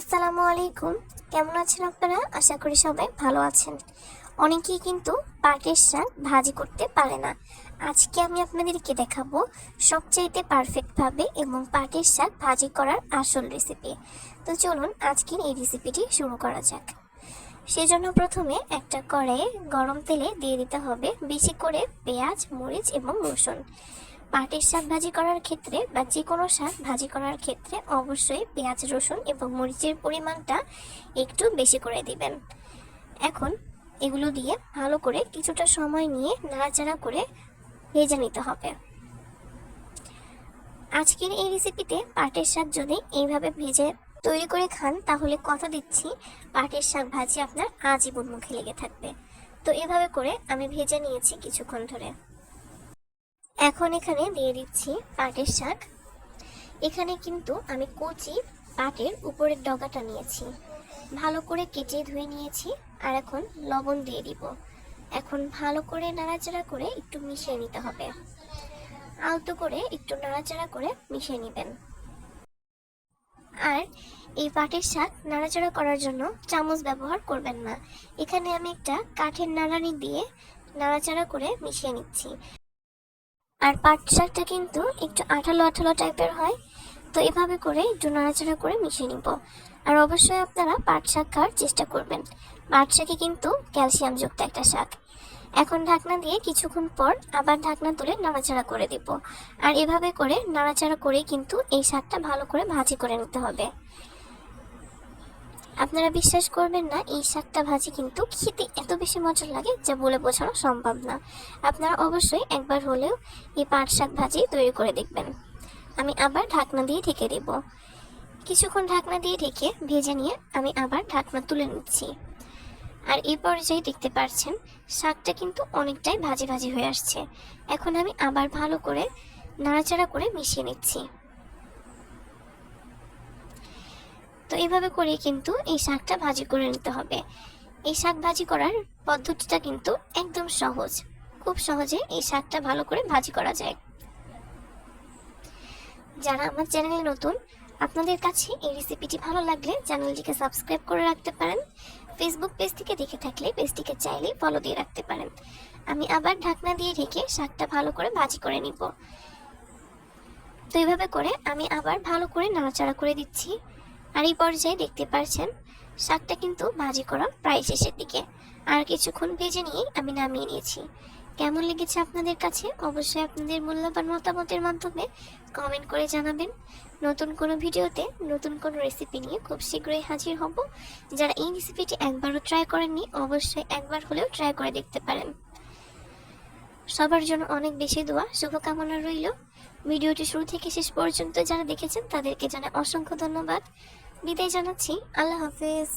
আসসালামু আলাইকুম। কেমন আছেন আপনারা? আশা করি সবাই ভালো আছেন। অনেকেই কিন্তু পাটের শাক ভাজি করতে পারে না। আজকে আমি আপনাদেরকে দেখাবো সবচাইতে পারফেক্টভাবে এবং পাটের শাক ভাজি করার আসল রেসিপি তো চলুন আজকের এই রেসিপিটি শুরু করা যাক। সেজন্য প্রথমে একটা কড়াইয়ে গরম তেলে দিয়ে দিতে হবে বেশি করে পেঁয়াজ, মরিচ এবং রসুন। পাটের শাক ভাজি করার ক্ষেত্রে বা যে কোনো শাক ভাজি করার ক্ষেত্রে অবশ্যই পেঁয়াজ, রসুন এবং মরিচের পরিমাণটা একটু বেশি করে দিবেন। এখন এগুলো দিয়ে ভালো করে কিছুটা সময় নিয়ে নাড়াচাড়া করে ভেজে নিতে হবে। আজকের এই রেসিপিতে পাটের শাক যদি এইভাবে ভেজে তৈরি করে খান, তাহলে কথা দিচ্ছি, পাটের শাক ভাজি আপনার আজীবন মুখে লেগে থাকবে। তো এভাবে করে আমি ভেজে নিয়েছি কিছুক্ষণ ধরে। এখন এখানে দিয়ে দিচ্ছি পাটের শাক। এখানে কিন্তু আমি কচি পাটের উপরের ডগাটা নিয়েছি। ভালো করে কেটে ধুয়ে নিয়েছি আর এখন লবণ দিয়ে দিব। এখন ভালো করে নাড়াচাড়া করে একটু মিশিয়ে নিতে হবে। আলতো করে একটু নাড়াচাড়া করে মিশিয়ে নেবেন। আর এই পাটের শাক নাড়াচাড়া করার জন্য চামচ ব্যবহার করবেন না। এখানে আমি একটা কাঠের নাড়ানি দিয়ে নাড়াচাড়া করে মিশিয়ে নিচ্ছি। আর পাট শাকটা কিন্তু একটু আঠালো আঠালো টাইপের হয়, তো এভাবে করে একটু নাড়াচাড়া করে মিশিয়ে নিব। আর অবশ্যই আপনারা পাট শাক খাওয়ার চেষ্টা করবেন। পাট শাকে কিন্তু ক্যালসিয়াম যুক্ত একটা শাক। এখন ঢাকনা দিয়ে কিছুক্ষণ পর আবার ঢাকনা তুলে নাড়াচাড়া করে দিব। আর এভাবে করে নাড়াচাড়া করে কিন্তু এই শাকটা ভালো করে ভাজি করে নিতে হবে। আপনারা বিশ্বাস করবেন না, এই শাকটা ভাজি কিন্তু খেতে এত বেশি মজা লাগে যা বলে বোঝানো সম্ভব না। আপনারা অবশ্যই একবার হলেও এই পাট শাক ভাজি তৈরি করে দেখবেন। আমি আবার ঢাকনা দিয়ে ঢেকে দেব। কিছুক্ষণ ঢাকনা দিয়ে ঢেকে ভেজে নিয়ে আমি আবার ঢাকনা তুলে নিচ্ছি। আর এই পর্যায়ে দেখতে পাচ্ছেন, শাকটা কিন্তু অনেকটাই ভাজি ভাজি হয়ে আসছে। এখন আমি আবার ভালো করে নাড়াচাড়া করে মিশিয়ে নিচ্ছি। তো এইভাবে করে কিন্তু এই শাকটা ভাজি করে নিতে হবে। এই শাক ভাজি করার পদ্ধতিটা কিন্তু একদম সহজ। খুব সহজে এই শাকটা ভালো করে ভাজি করা যায়। যারা আমার চ্যানেলে নতুন, আপনাদের কাছে এই রেসিপিটি ভালো লাগলে চ্যানেলটিকে সাবস্ক্রাইব করে রাখতে পারেন। ফেসবুক পেজ থেকে দেখে থাকলে পেজটিকে চাইলে ফলো দিয়ে রাখতে পারেন। আমি আবার ঢাকনা দিয়ে ঢেকে শাকটা ভালো করে ভাজি করে নিব। তো এইভাবে করে আমি আবার ভালো করে নাড়াচাড়া করে দিচ্ছি। আর এই পর্যায়ে দেখতে পারছেন, শাকটা কিন্তু ভাজি করা প্রায় শেষের দিকে। আর কিছুক্ষণ ভেজে নিয়ে আমি নামিয়ে নিয়েছি। কেমন লেগেছে আপনাদের কাছে? অবশ্যই আপনাদের মূল্যবান মতামতের মাধ্যমে কমেন্ট করে জানাবেন। নতুন কোনো ভিডিওতে নতুন কোনো রেসিপি নিয়ে খুব শীঘ্রই হাজির হব। যারা এই রেসিপিটি একবারও ট্রাই করেননি, অবশ্যই একবার হলেও ট্রাই করে দেখতে পারেন। সবার জন্য অনেক বেশি দোয়া, শুভকামনা রইল। ভিডিওটি শুরু থেকে শেষ পর্যন্ত যারা দেখেছেন, তাদেরকে জানাই অসংখ্য ধন্যবাদ। বিদায় জানাচ্ছি। আল্লাহ হাফেজ।